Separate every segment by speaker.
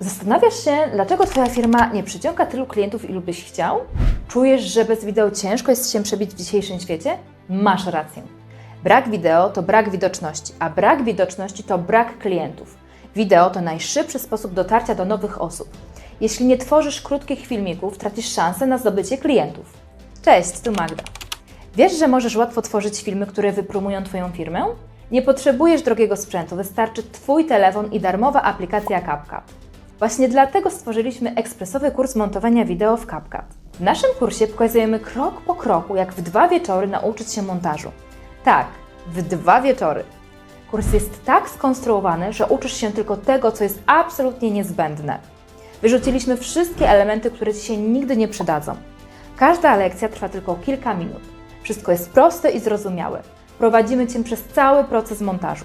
Speaker 1: Zastanawiasz się, dlaczego Twoja firma nie przyciąga tylu klientów, ilu byś chciał? Czujesz, że bez wideo ciężko jest się przebić w dzisiejszym świecie? Masz rację. Brak wideo to brak widoczności, a brak widoczności to brak klientów. Wideo to najszybszy sposób dotarcia do nowych osób. Jeśli nie tworzysz krótkich filmików, tracisz szansę na zdobycie klientów. Cześć, tu Magda. Wiesz, że możesz łatwo tworzyć filmy, które wypromują Twoją firmę? Nie potrzebujesz drogiego sprzętu, wystarczy Twój telefon i darmowa aplikacja CapCut. Właśnie dlatego stworzyliśmy ekspresowy kurs montowania wideo w CapCut. W naszym kursie pokazujemy krok po kroku, jak w dwa wieczory nauczyć się montażu. Tak, w dwa wieczory. Kurs jest tak skonstruowany, że uczysz się tylko tego, co jest absolutnie niezbędne. Wyrzuciliśmy wszystkie elementy, które Ci się nigdy nie przydadzą. Każda lekcja trwa tylko kilka minut. Wszystko jest proste i zrozumiałe. Prowadzimy Cię przez cały proces montażu.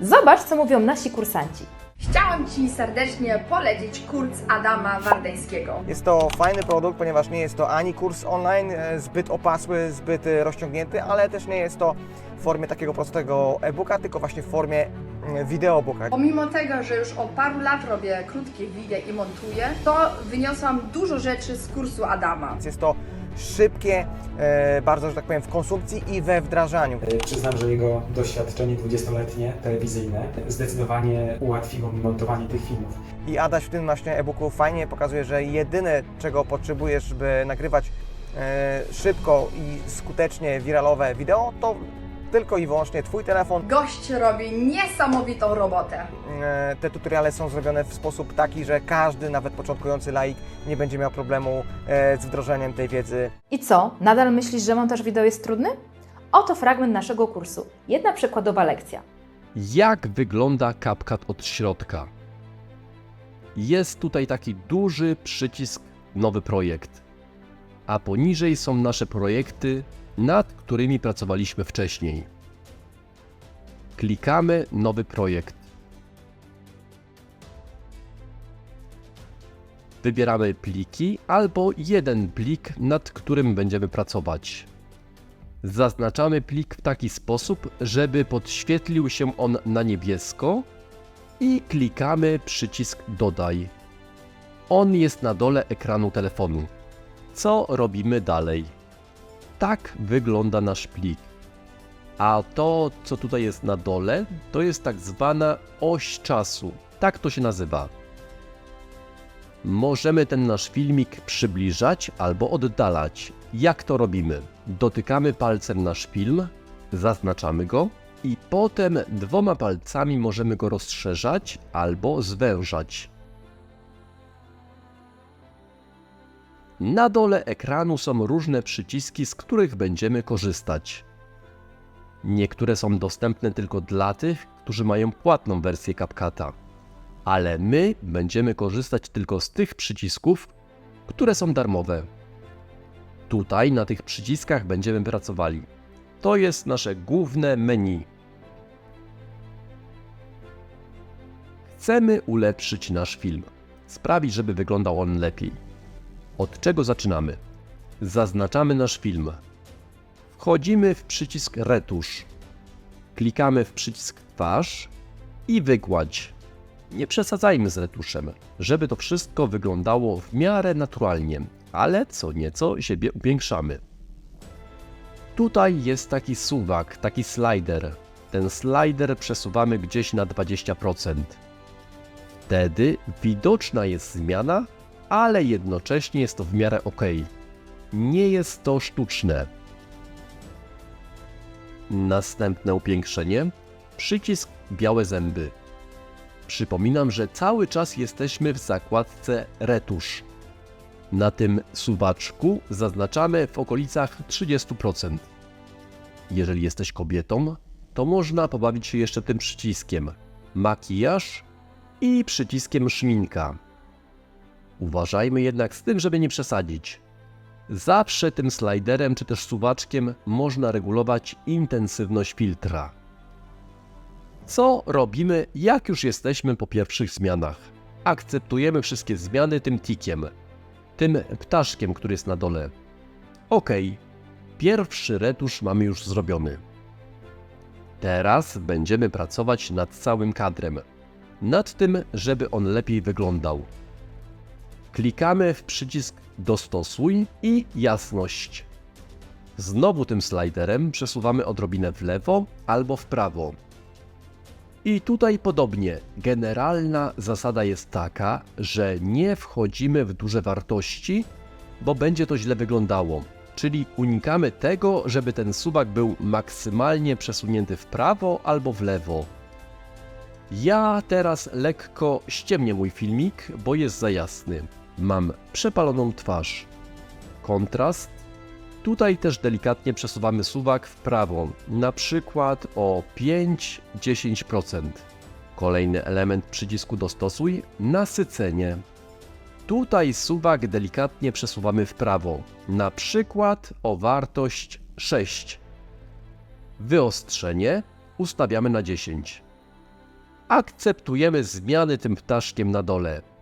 Speaker 1: Zobacz, co mówią nasi kursanci.
Speaker 2: Chciałam Ci serdecznie polecić kurs Adama Wardeńskiego.
Speaker 3: Jest to fajny produkt, ponieważ nie jest to ani kurs online e, zbyt opasły, zbyt e, rozciągnięty, ale też nie jest to w formie takiego prostego e-booka, tylko właśnie w formie mm, wideobooka.
Speaker 2: Pomimo tego, że już od paru lat robię krótkie wideo i montuję, to wyniosłam dużo rzeczy z kursu Adama.
Speaker 3: Jest to szybkie, e, bardzo, że tak powiem, w konsumpcji i we wdrażaniu.
Speaker 4: E, Przyznam, że jego doświadczenie 20-letnie, telewizyjne, zdecydowanie ułatwiło mi montowanie tych filmów.
Speaker 3: I Adaś w tym właśnie e-booku fajnie pokazuje, że jedyne, czego potrzebujesz, by nagrywać e, szybko i skutecznie wiralowe wideo, to tylko i wyłącznie Twój telefon.
Speaker 2: Gość robi niesamowitą robotę.
Speaker 3: E, Te tutoriale są zrobione w sposób taki, że każdy, nawet początkujący laik, nie będzie miał problemu e, z wdrożeniem tej wiedzy.
Speaker 1: I co? Nadal myślisz, że montaż wideo jest trudny? Oto fragment naszego kursu. Jedna przykładowa lekcja.
Speaker 5: Jak wygląda CapCut od środka? Jest tutaj taki duży przycisk Nowy projekt, a poniżej są nasze projekty, nad którymi pracowaliśmy wcześniej. Klikamy Nowy projekt. Wybieramy pliki albo jeden plik, nad którym będziemy pracować. Zaznaczamy plik w taki sposób, żeby podświetlił się on na niebiesko i klikamy przycisk Dodaj. On jest na dole ekranu telefonu. Co robimy dalej? Tak wygląda nasz plik. A to, co tutaj jest na dole, to jest tak zwana oś czasu. Tak to się nazywa. Możemy ten nasz filmik przybliżać albo oddalać. Jak to robimy? Dotykamy palcem nasz film, zaznaczamy go i potem dwoma palcami możemy go rozszerzać albo zwężać. Na dole ekranu są różne przyciski, z których będziemy korzystać. Niektóre są dostępne tylko dla tych, którzy mają płatną wersję CapCuta ale my będziemy korzystać tylko z tych przycisków, które są darmowe. Tutaj na tych przyciskach będziemy pracowali. To jest nasze główne menu. Chcemy ulepszyć nasz film, sprawić, żeby wyglądał on lepiej. Od czego zaczynamy? Zaznaczamy nasz film. Wchodzimy w przycisk Retusz. Klikamy w przycisk Twarz i Wygładź. Nie przesadzajmy z retuszem, żeby to wszystko wyglądało w miarę naturalnie, ale co nieco siebie upiększamy. Tutaj jest taki suwak, taki slider. Ten slider przesuwamy gdzieś na 20%. Wtedy widoczna jest zmiana, ale jednocześnie jest to w miarę ok. Nie jest to sztuczne. Następne upiększenie. Przycisk białe zęby. Przypominam, że cały czas jesteśmy w zakładce Retusz. Na tym suwaczku zaznaczamy w okolicach 30%. Jeżeli jesteś kobietą, to można pobawić się jeszcze tym przyciskiem makijaż i przyciskiem szminka. Uważajmy jednak z tym, żeby nie przesadzić. Zawsze tym sliderem czy też suwaczkiem można regulować intensywność filtra. Co robimy, jak już jesteśmy po pierwszych zmianach? Akceptujemy wszystkie zmiany tym tikiem, tym ptaszkiem, który jest na dole. Ok, pierwszy retusz mamy już zrobiony. Teraz będziemy pracować nad całym kadrem. nad tym, żeby on lepiej wyglądał. Klikamy w przycisk Dostosuj i Jasność. Znowu tym sliderem przesuwamy odrobinę w lewo albo w prawo. I tutaj podobnie. Generalna zasada jest taka, że nie wchodzimy w duże wartości, bo będzie to źle wyglądało. Czyli unikamy tego, żeby ten suwak był maksymalnie przesunięty w prawo albo w lewo. Ja teraz lekko ściemnię mój filmik, bo jest za jasny. Mam przepaloną twarz. Kontrast. Tutaj też delikatnie przesuwamy suwak w prawo, na przykład o 5-10%. Kolejny element przycisku dostosuj nasycenie. Tutaj suwak delikatnie przesuwamy w prawo, na przykład o wartość 6. Wyostrzenie ustawiamy na 10. Akceptujemy zmiany tym ptaszkiem na dole.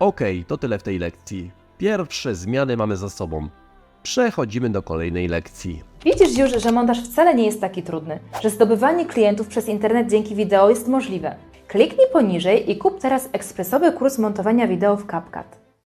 Speaker 5: Ok, to tyle w tej lekcji. Pierwsze zmiany mamy za sobą. Przechodzimy do kolejnej lekcji.
Speaker 1: Widzisz już, że montaż wcale nie jest taki trudny, że zdobywanie klientów przez internet dzięki wideo jest możliwe. Kliknij poniżej i kup teraz ekspresowy kurs montowania wideo w CapCut.